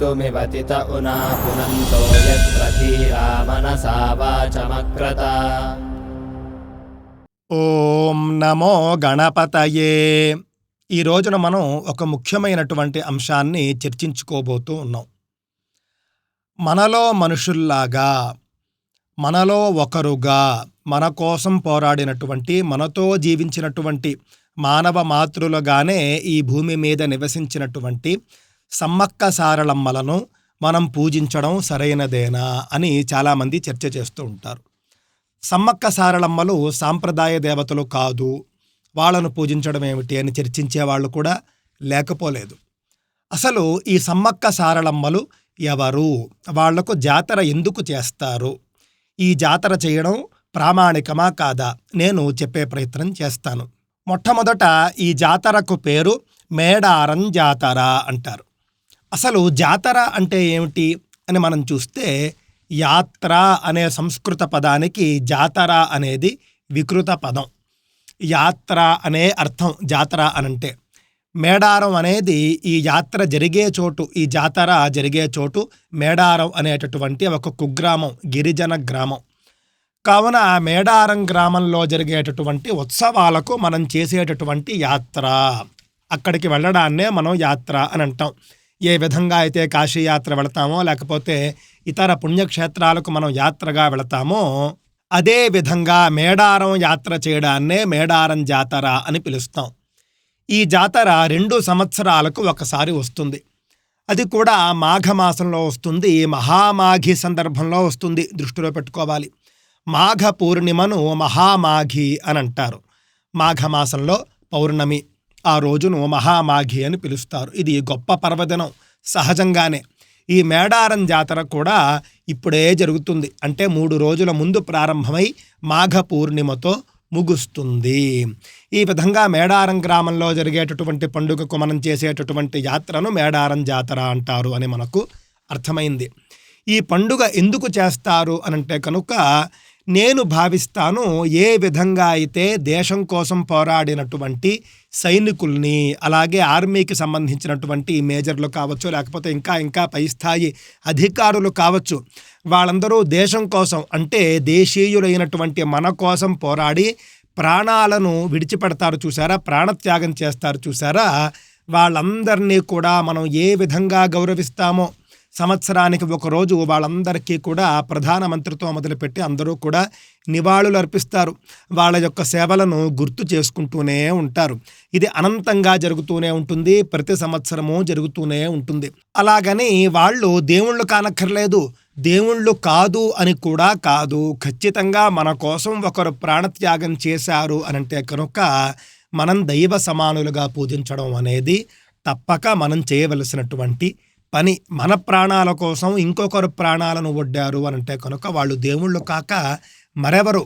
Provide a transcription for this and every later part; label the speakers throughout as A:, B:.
A: कर्तुमिवतित उना पुनन्तो यत्र धीरा मनसा वाचमक्रत
B: ఓం నమో గణపతయే ఈ రోజున మనం ఒక ముఖ్యమైనటువంటి అంశాన్ని చర్చించుకోబోతూ ఉన్నాం మనలో మనుషుల్లాగా మనలో ఒకరుగా మన కోసం పోరాడినటువంటి మనతో జీవించినటువంటి మానవ మాతృలుగానే ఈ భూమి మీద నివసించినటువంటి సమ్మక్క సారళమ్మలను మనం పూజించడం సరైనదేనా అని చాలామంది చర్చ చేస్తూ ఉంటారు. సమ్మక్క సారళమ్మలు సాంప్రదాయ దేవతలు కాదు వాళ్ళను పూజించడం ఏమిటి అని చర్చించే వాళ్ళు కూడా లేకపోలేదు. అసలు ఈ సమ్మక్క సారళమ్మలు ఎవరు? వాళ్ళకు జాతర ఎందుకు చేస్తారు? ఈ జాతర చేయడం ప్రామాణికమా కాదా? నేను చెప్పే ప్రయత్నం చేస్తాను. మొట్టమొదట ఈ జాతరకు పేరు మేడారం జాతర అంటారు. అసలు జాతర అంటే ఏమిటి అని మనం చూస్తే యాత్ర అనే సంస్కృత పదానికి జాతర అనేది వికృత పదం. యాత్ర అనే అర్థం జాతర అనంటే. మేడారం అనేది ఈ యాత్ర జరిగే చోటు ఈ జాతర జరిగే చోటు మేడారం అనేటటువంటి ఒక కుగ్రామం గిరిజన గ్రామం. కావున మేడారం గ్రామంలో జరిగేటటువంటి ఉత్సవాలకు మనం చేసేటటువంటి యాత్ర. అక్కడికి వెళ్ళడాన్నే మనం యాత్ర అని అంటాం. ఏ విధంగా అయితే కాశీయాత్ర వెళతామో లేకపోతే ఇతర పుణ్యక్షేత్రాలకు మనం యాత్రగా వెళతామో అదే విధంగా మేడారం యాత్ర చేయడాన్నే మేడారం జాతర అని పిలుస్తాం. ఈ జాతర రెండు సంవత్సరాలకు ఒకసారి వస్తుంది. అది కూడా మాఘమాసంలో వస్తుంది. మహామాఘి సందర్భంలో వస్తుంది. దృష్టిలో పెట్టుకోవాలి. మాఘ పూర్ణిమను మహామాఘి అని అంటారు. మాఘమాసంలో పౌర్ణమి. ఆ రోజును మహామాఘి అని పిలుస్తారు. ఇది గొప్ప పర్వదినం. సహజంగానే ఈ మేడారం జాతర కూడా ఇప్పుడే జరుగుతుంది. అంటే మూడు రోజుల ముందు ప్రారంభమై మాఘ పూర్ణిమతో ముగుస్తుంది. ఈ విధంగా మేడారం గ్రామంలో జరిగేటటువంటి పండుగకు మనం చేసేటటువంటి యాత్రను మేడారం జాతర అంటారు అని మనకు అర్థమైంది. ఈ పండుగ ఎందుకు చేస్తారు అనంటే కనుక నేను భావిస్తాను ఏ విధంగా అయితే దేశం కోసం పోరాడినటువంటి సైనికుల్ని అలాగే ఆర్మీకి సంబంధించినటువంటి మేజర్లు కావచ్చు లేకపోతే ఇంకా ఇంకా పై స్థాయి అధికారులు కావచ్చు వాళ్ళందరూ దేశం కోసం అంటే దేశీయులైనటువంటి మన కోసం పోరాడి ప్రాణాలను విడిచిపెడతారు చూసారా ప్రాణత్యాగం చేస్తారు చూసారా వాళ్ళందరినీ కూడా మనం ఏ విధంగా గౌరవిస్తామో సంవత్సరానికి ఒకరోజు వాళ్ళందరికీ కూడా ప్రధానమంత్రితో మొదలుపెట్టి అందరూ కూడా నివాళులు అర్పిస్తారు. వాళ్ళ యొక్క సేవలను గుర్తు చేసుకుంటూనే ఉంటారు. ఇది అనంతంగా జరుగుతూనే ఉంటుంది. ప్రతి సంవత్సరము జరుగుతూనే ఉంటుంది. అలాగని వాళ్ళు దేవుళ్ళు కానక్కర్లేదు. దేవుళ్ళు కాదు అని కూడా కాదు. ఖచ్చితంగా మన కోసం ఒకరు ప్రాణత్యాగం చేశారు అనంటే కనుక మనం దైవ సమానులుగా పూజించడం అనేది తప్పక మనం చేయవలసినటువంటి పని మన ప్రాణాల కోసం ఇంకొకరు ప్రాణాలను ఒడ్డారు అని అంటే కనుక వాళ్ళు దేవుళ్ళు కాక మరెవరు?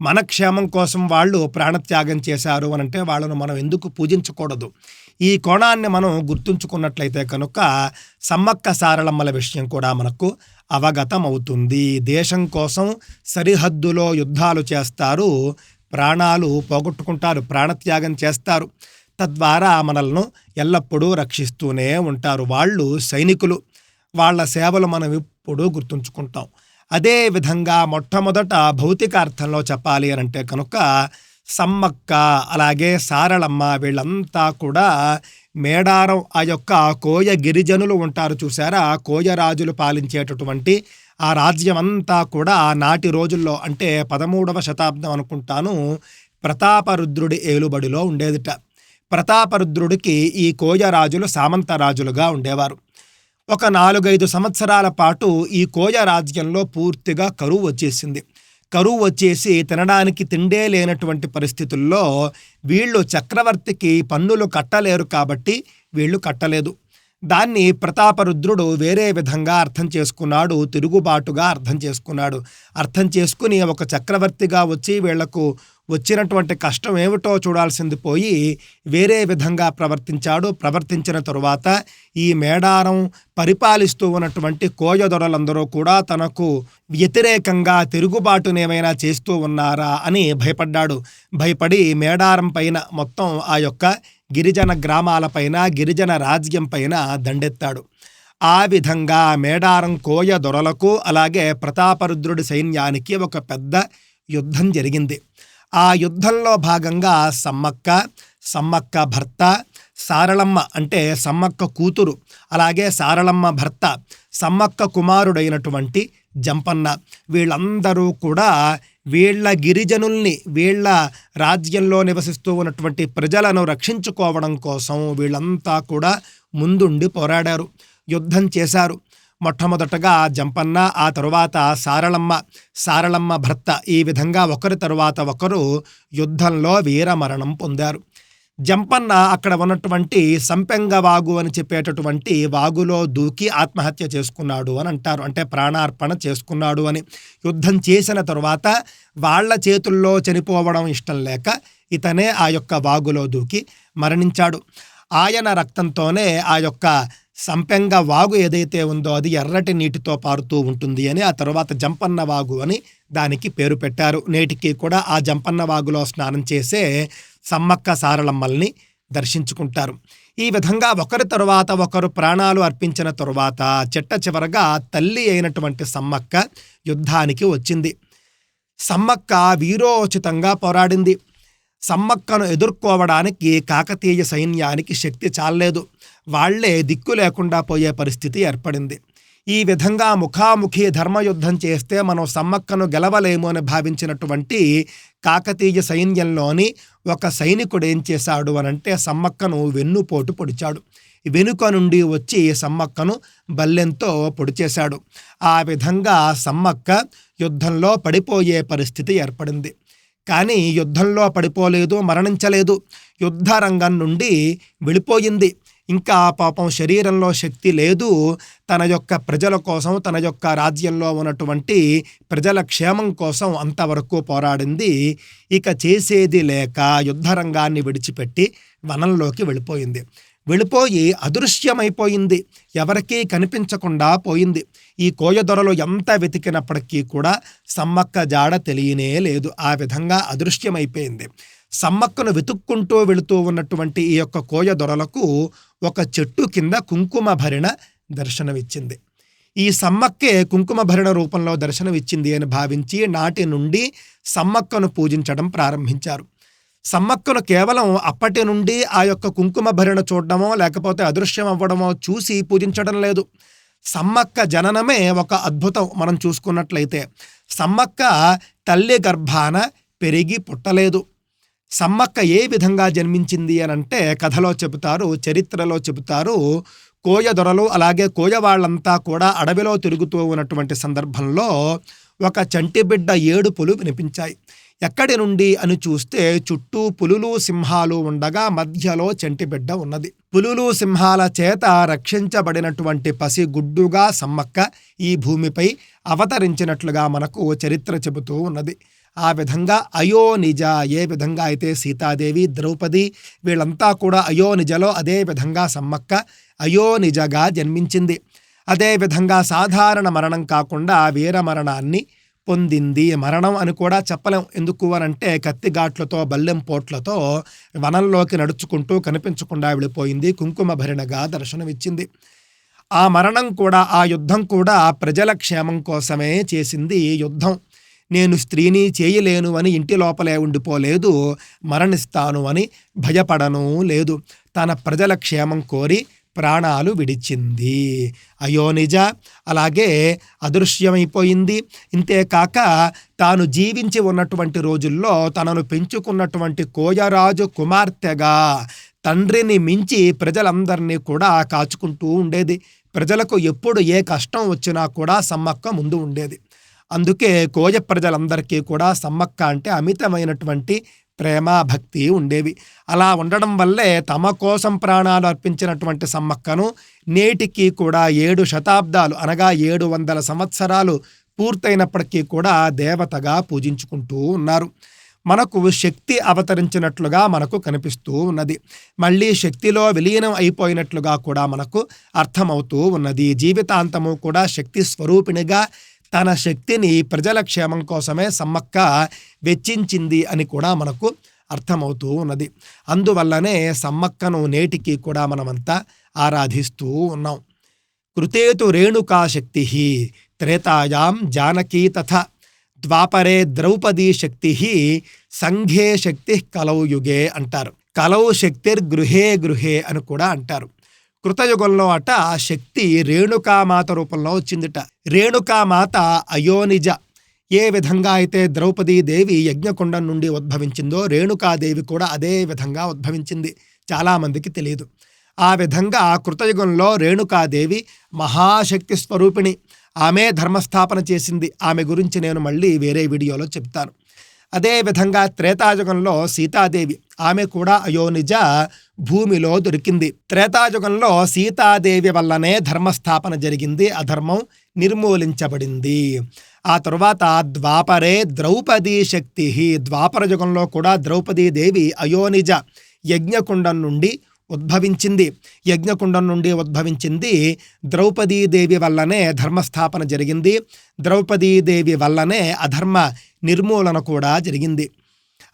B: మన క్షేమం కోసం వాళ్ళు ప్రాణత్యాగం చేశారు అని అంటే వాళ్ళను మనం ఎందుకు పూజించకూడదు? ఈ కోణాన్ని మనం గుర్తుంచుకున్నట్లయితే కనుక సమ్మక్క సారళమ్మల విషయం కూడా మనకు అవగతం అవుతుంది. దేశం కోసం సరిహద్దులో యుద్ధాలు చేస్తారు ప్రాణాలు పోగొట్టుకుంటారు ప్రాణత్యాగం చేస్తారు. తద్వారా మనల్ని ఎల్లప్పుడూ రక్షిస్తూనే ఉంటారు. వాళ్ళు సైనికులు. వాళ్ళ సేవలు మనం ఎప్పుడూ గుర్తుంచుకుంటాం. అదే విధంగా మొట్టమొదట భౌతిక అర్థంలో చెప్పాలి అని అంటే కనుక సమ్మక్క అలాగే సారళమ్మ వీళ్ళంతా కూడా మేడారం ఆ యొక్క కోయ గిరిజనులు ఉంటారు చూసారా కోయరాజులు పాలించేటటువంటి ఆ రాజ్యం అంతా కూడా నాటి రోజుల్లో అంటే పదమూడవ శతాబ్దం అనుకుంటాను ప్రతాపరుద్రుడి ఏలుబడిలో ఉండేదిట. ప్రతాపరుద్రుడికి ఈ కోయరాజులు సామంతరాజులుగా ఉండేవారు. ఒక నాలుగైదు సంవత్సరాల పాటు ఈ కోయ రాజ్యంలో పూర్తిగా కరువు వచ్చేసింది. కరువు వచ్చేసి తినడానికి తిండే లేనటువంటి పరిస్థితుల్లో వీళ్ళు చక్రవర్తికి పన్నులు కట్టలేరు కాబట్టి వీళ్ళు కట్టలేదు. దాన్ని ప్రతాపరుద్రుడు వేరే విధంగా అర్థం చేసుకున్నాడు తిరుగుబాటుగా అర్థం చేసుకున్నాడు. అర్థం చేసుకుని ఒక చక్రవర్తిగా వచ్చి వీళ్ళకు వచ్చినటువంటి కష్టం ఏమిటో చూడాల్సింది పోయి వేరే విధంగా ప్రవర్తించాడు. ప్రవర్తించిన తరువాత ఈ మేడారం పరిపాలిస్తూ ఉన్నటువంటి కోయదొరలందరూ కూడా తనకు వ్యతిరేకంగా తిరుగుబాటునేమైనా చేస్తూ ఉన్నారా అని భయపడ్డాడు. భయపడి మేడారం పైన మొత్తం ఆ యొక్క గిరిజన గ్రామాలపైన గిరిజన రాజ్యం పైన దండెత్తాడు. ఆ విధంగా మేడారం కోయ దొరలకు అలాగే ప్రతాపరుద్రుడి సైన్యానికి ఒక పెద్ద యుద్ధం జరిగింది. ఆ యుద్ధంలో భాగంగా సమ్మక్క సమ్మక్క భర్త సారళమ్మ అంటే సమ్మక్క కూతురు అలాగే సారళమ్మ భర్త సమ్మక్క కుమారుడైనటువంటి జంపన్న. వీళ్ళందరూ కూడా వీళ్ళ గిరిజనుల్ని వీళ్ళ రాజ్యంలో నివసిస్తూ ఉన్నటువంటి ప్రజలను రక్షించుకోవడం కోసం వీళ్ళంతా కూడా ముందుండి పోరాడారు యుద్ధం చేశారు. మొట్టమొదటగా జంపన్న ఆ తరువాత సారళమ్మ సారళమ్మ భర్త. ఈ విధంగా ఒకరి తరువాత ఒకరు యుద్ధంలో వీరమరణం పొందారు. జంపన్న అక్కడ ఉన్నటువంటి సంపెంగ వాగు అని చెప్పేటటువంటి వాగులో దూకి ఆత్మహత్య చేసుకున్నాడు అని అంటారు. అంటే ప్రాణార్పణ చేసుకున్నాడు అని. యుద్ధం చేసిన తరువాత వాళ్ళ చేతుల్లో చనిపోవడం ఇష్టం లేక ఇతనే ఆ యొక్క వాగులో దూకి మరణించాడు. ఆయన రక్తంతోనే ఆ యొక్క సంపెంగ వాగు ఏదైతే ఉందో అది ఎర్రటి నీటితో పారుతూ ఉంటుంది అని ఆ తర్వాత జంపన్న వాగు అని దానికి పేరు పెట్టారు. నేటికి కూడా ఆ జంపన్న వాగులో స్నానం చేసే సమ్మక్క సారలమ్మల్ని దర్శించుకుంటారు. ఈ విధంగా ఒకరి తరువాత ఒకరు ప్రాణాలు అర్పించిన తరువాత చెట్ట చివరగా తల్లి అయినటువంటి సమ్మక్క యుద్ధానికి వచ్చింది. సమ్మక్క వీరోచితంగా పోరాడింది. సమ్మక్కను ఎదుర్కోవడానికి కాకతీయ సైన్యానికి శక్తి చాలలేదు. వాళ్ళే దిక్కు లేకుండా పోయే పరిస్థితి ఏర్పడింది. ఈ విధంగా ముఖాముఖి ధర్మయుద్ధం చేస్తే మనం సమ్మక్కను గెలవలేము అని భావించినటువంటి కాకతీయ సైన్యంలోని ఒక సైనికుడు ఏం చేశాడు అనంటే సమ్మక్కను వెన్నుపోటు పొడిచాడు. వెనుక నుండి వచ్చి సమ్మక్కను బల్లెంతో పొడిచేశాడు ఆ విధంగా సమ్మక్క యుద్ధంలో పడిపోయే పరిస్థితి ఏర్పడింది. కానీ యుద్ధంలో పడిపోలేదు మరణించలేదు. యుద్ధ రంగం నుండి వెళ్ళిపోయింది. ఇంకా పాపం శరీరంలో శక్తి లేదు. తన యొక్క ప్రజల కోసం తన యొక్క రాజ్యంలో ఉన్నటువంటి ప్రజల క్షేమం కోసం అంతవరకు పోరాడింది. ఇక చేసేది లేక యుద్ధరంగాన్ని విడిచిపెట్టి వనంలోకి వెళ్ళిపోయింది. వెళ్ళిపోయి అదృశ్యమైపోయింది. ఎవరికీ కనిపించకుండా పోయింది. ఈ కోయదొరలు ఎంత వెతికినప్పటికీ కూడా సమ్మక్క జాడ తెలియనే లేదు. ఆ విధంగా అదృశ్యమైపోయింది. సమ్మక్కను వెతుక్కుంటూ వెళుతూ ఉన్నటువంటి ఈ యొక్క కోయ దొరలకు ఒక చెట్టు కింద కుంకుమ భరిణ దర్శనమిచ్చింది. ఈ సమ్మక్కే కుంకుమభరిణ రూపంలో దర్శనమిచ్చింది అని భావించి నాటి నుండి సమ్మక్కను పూజించడం ప్రారంభించారు. సమ్మక్కను కేవలం అప్పటి నుండి ఆ యొక్క కుంకుమ భరిణ చూడడమో లేకపోతే అదృశ్యం అవ్వడమో చూసి పూజించడం లేదు. సమ్మక్క జననమే ఒక అద్భుతం మనం చూసుకున్నట్లయితే. సమ్మక్క తల్లి గర్భాన పెరిగి పుట్టలేదు. సమ్మక్క ఏ విధంగా జన్మించింది అని అంటే కథలో చెబుతారు చరిత్రలో చెబుతారు. కోయ దొరలు అలాగే కోయ వాళ్ళంతా కూడా అడవిలో తిరుగుతూ ఉన్నటువంటి సందర్భంలో ఒక చంటిబిడ్డ ఏడుపులు వినిపించాయి. ఎక్కడి నుండి అని చూస్తే చుట్టూ పులులు సింహాలు ఉండగా మధ్యలో చెంటిబిడ్డ ఉన్నది. పులులు సింహాల చేత రక్షించబడినటువంటి పసి గుడ్డుగా సమ్మక్క ఈ భూమిపై అవతరించినట్లుగా మనకు చరిత్ర చెబుతూ ఉన్నది. ఆ విధంగా అయోనిజ ఏ విధంగా అయితే సీతాదేవి ద్రౌపది వీళ్ళంతా కూడా అయోనిజలో అదే విధంగా సమ్మక్క అయోనిజగా జన్మించింది. అదేవిధంగా సాధారణ మరణం కాకుండా వీర మరణాన్ని పొందింది. మరణం అని కూడా చెప్పలేం. ఎందుకు అనంటే కత్తిఘాట్లతో బల్లెం పోట్లతో వనంలోకి నడుచుకుంటూ కనిపించకుండా వెళ్ళిపోయింది. కుంకుమ భరిణగా దర్శనమిచ్చింది. ఆ మరణం కూడా ఆ యుద్ధం కూడా ప్రజల క్షేమం కోసమే చేసింది యుద్ధం. నేను స్త్రీని చేయలేను అని ఇంటి లోపలే ఉండిపోలేదు. మరణిస్తాను అని భయపడను లేదు. తన ప్రజల క్షేమం కోరి ప్రాణాలు విడిచింది. అయో నిజ అలాగే అదృశ్యమైపోయింది. ఇంతేకాక తాను జీవించి ఉన్నటువంటి రోజుల్లో తనను పెంచుకున్నటువంటి కోయరాజు కుమార్తెగా తండ్రిని మించి ప్రజలందరినీ కూడా కాచుకుంటూ ఉండేది. ప్రజలకు ఎప్పుడు ఏ కష్టం వచ్చినా కూడా సమ్మక్క ముందు ఉండేది. అందుకే కోయ ప్రజలందరికీ కూడా సమ్మక్క అంటే అమితమైనటువంటి ప్రేమ భక్తి ఉండేవి. అలా ఉండడం వల్లే తమ కోసం ప్రాణాలు అర్పించినటువంటి సమ్మక్కను నేటికి కూడా ఏడు శతాబ్దాలు అనగా ఏడు వందల సంవత్సరాలు పూర్తయినప్పటికీ కూడా దేవతగా పూజించుకుంటూ ఉన్నారు. మనకు శక్తి అవతరించినట్లుగా మనకు కనిపిస్తూ ఉన్నది. మళ్ళీ శక్తిలో విలీనం అయిపోయినట్లుగా కూడా మనకు అర్థమవుతూ ఉన్నది. జీవితాంతము కూడా శక్తి స్వరూపిణిగా తన శక్తిని ప్రజల క్షేమం కోసమే సమ్మక్క వెచ్చించింది అని కూడా మనకు అర్థమవుతూ ఉన్నది. అందువల్లనే సమ్మక్కను నేటికి కూడా మనమంతా ఆరాధిస్తూ ఉన్నాం. కృతేతు రేణుకా శక్తి త్రేతాయాం జానకీ తథ ద్వాపరే ద్రౌపదీ శక్తి సంఘే శక్తి కలౌ యుగే అంటారు. కలౌ శక్తిర్ గృహే గృహే అని కూడా అంటారు. కృతయుగంలో అట శక్తి రేణుకామాత రూపంలో వచ్చిందిట. రేణుకామాత అయోనిజ. ఏ విధంగా అయితే ద్రౌపదీదేవి యజ్ఞకుండం నుండి ఉద్భవించిందో రేణుకాదేవి కూడా అదే విధంగా ఉద్భవించింది. చాలామందికి తెలియదు ఆ విధంగా కృతయుగంలో రేణుకాదేవి మహాశక్తి స్వరూపిణి. ఆమె ధర్మస్థాపన చేసింది. ఆమె గురించి నేను మళ్ళీ వేరే వీడియోలో చెప్తాను. అదేవిధంగా త్రేతాయుగంలో సీతాదేవి. ఆమె కూడా అయోనిజ భూమిలో దొరికింది. త్రేతాయుగంలో సీతాదేవి వల్లనే ధర్మస్థాపన జరిగింది. అధర్మం నిర్మూలించబడింది. ఆ తరువాత ద్వాపరే ద్రౌపదీ శక్తి ద్వాపర యుగంలో కూడా ద్రౌపదీదేవి అయోనిజ యజ్ఞకుండం నుండి ఉద్భవించింది. యజ్ఞకుండం నుండి ఉద్భవించింది. ద్రౌపదీదేవి వల్లనే ధర్మస్థాపన జరిగింది. ద్రౌపదీదేవి వల్లనే అధర్మ నిర్మూలన కూడా జరిగింది.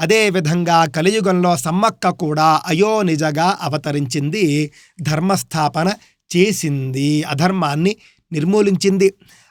B: అదేవిధంగా కలియుగంలో సమ్మక్క కూడా అయోనిజగా అవతరించింది. ధర్మస్థాపన చేసింది. అధర్మాన్ని నిర్మూలించింది.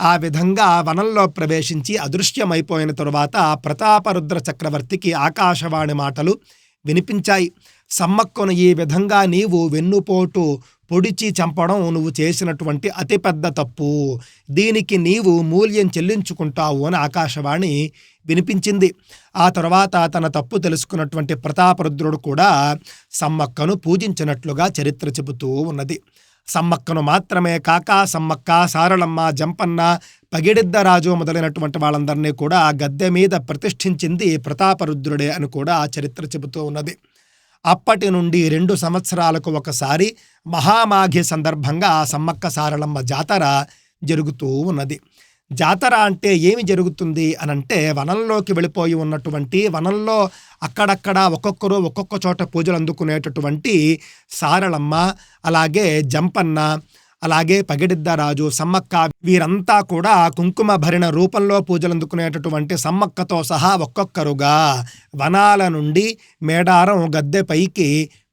B: ఆ విధంగా వనంలో ప్రవేశించి అదృశ్యమైపోయిన తరువాత ప్రతాపరుద్ర చక్రవర్తికి ఆకాశవాణి మాటలు వినిపించాయి. సమ్మక్కను ఈ విధంగా నీవు వెన్నుపోటు పొడిచి చంపడం నువ్వు చేసినటువంటి అతిపెద్ద తప్పు. దీనికి నీవు మూల్యం చెల్లించుకుంటావు అని ఆకాశవాణి వినిపించింది. ఆ తర్వాత తన తప్పు తెలుసుకున్నటువంటి ప్రతాపరుద్రుడు కూడా సమ్మక్కను పూజించినట్లుగా చరిత్ర చెబుతూ ఉన్నది. సమ్మక్కను మాత్రమే కాక సమ్మక్క సారళమ్మ జంపన్న పగిడిద్దరాజు మొదలైనటువంటి వాళ్ళందరినీ కూడా గద్దె మీద ప్రతిష్ఠించింది ప్రతాపరుద్రుడే అని కూడా చరిత్ర చెబుతూ ఉన్నది. అప్పటి నుండి రెండు సంవత్సరాలకు ఒకసారి మహామాఘి సందర్భంగా సమ్మక్క సారళమ్మ జాతర జరుగుతూ ఉన్నది. జాతర అంటే ఏమి జరుగుతుంది అనంటే వనంలోకి వెళ్ళిపోయి ఉన్నటువంటి వనంలో అక్కడక్కడ ఒక్కొక్కరు ఒక్కొక్క చోట పూజలు అందుకునేటటువంటి సారళమ్మ అలాగే జంపన్న అలాగే పగిడిద్దరాజు సమ్మక్క వీరంతా కూడా కుంకుమ భరిణ రూపంలో పూజలు అందుకునేటటువంటి సమ్మక్కతో సహా ఒక్కొక్కరుగా వనాల నుండి మేడారం గద్దె పైకి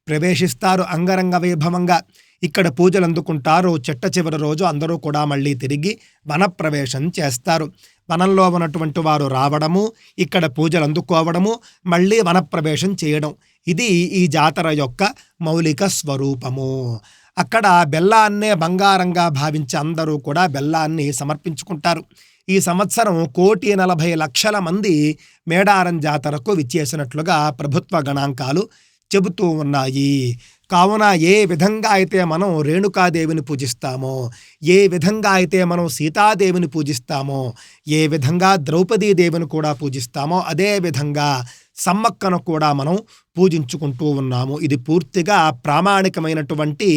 B: ప్రవేశిస్తారు అంగరంగ వైభవంగా. ఇక్కడ పూజలు అందుకుంటారు. చెట్ట చివరి రోజు అందరూ కూడా మళ్ళీ తిరిగి వనప్రవేశం చేస్తారు. వనంలో ఉన్నటువంటి వారు రావడము ఇక్కడ పూజలు అందుకోవడము మళ్ళీ వనప్రవేశం చేయడం. ఇది ఈ జాతర యొక్క మౌలిక స్వరూపము. అక్కడ బెల్లాన్నే బంగారంగా భావించి అందరూ కూడా బెల్లాన్ని సమర్పించుకుంటారు. ఈ సంవత్సరం కోటి నలభై లక్షల మంది మేడారం జాతరకు విచ్చేసినట్లుగా ప్రభుత్వ గణాంకాలు చెబుతూ ఉన్నాయి. కావున ఏ విధంగా అయితే మనం రేణుకాదేవిని పూజిస్తామో ఏ విధంగా అయితే మనం సీతాదేవిని పూజిస్తామో ఏ విధంగా ద్రౌపదీదేవిని కూడా పూజిస్తామో అదే విధంగా సమ్మక్కను కూడా మనం పూజించుకుంటూ ఉన్నాము. ఇది పూర్తిగా ప్రామాణికమైనటువంటి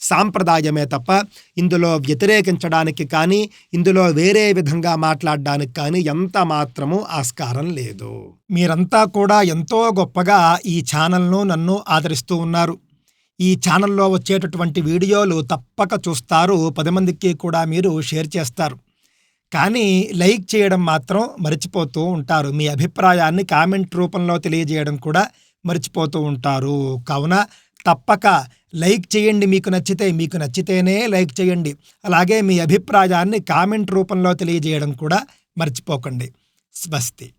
B: సాంప్రదాయమే తప్ప ఇందులో వ్యతిరేకించడానికి కానీ ఇందులో వేరే విధంగా మాట్లాడడానికి కానీ ఎంత మాత్రము ఆస్కారం లేదు. మీరంతా కూడా ఎంతో గొప్పగా ఈ ఛానల్ను నన్ను ఆదరిస్తూ ఉన్నారు. ఈ ఛానల్లో వచ్చేటటువంటి వీడియోలు తప్పక చూస్తారు. పది మందికి కూడా మీరు షేర్ చేస్తారు. కానీ లైక్ చేయడం మాత్రం మర్చిపోతూ ఉంటారు. మీ అభిప్రాయాన్ని కామెంట్ రూపంలో తెలియజేయడం కూడా మర్చిపోతూ ఉంటారు. కావున తప్పక లైక్ చేయండి. మీకు నచ్చితే మీకు నచ్చితేనే లైక్ చేయండి. అలాగే మీ అభిప్రాయాన్ని కామెంట్ రూపంలో తెలియజేయడం కూడా మర్చిపోకండి. స్వస్తి.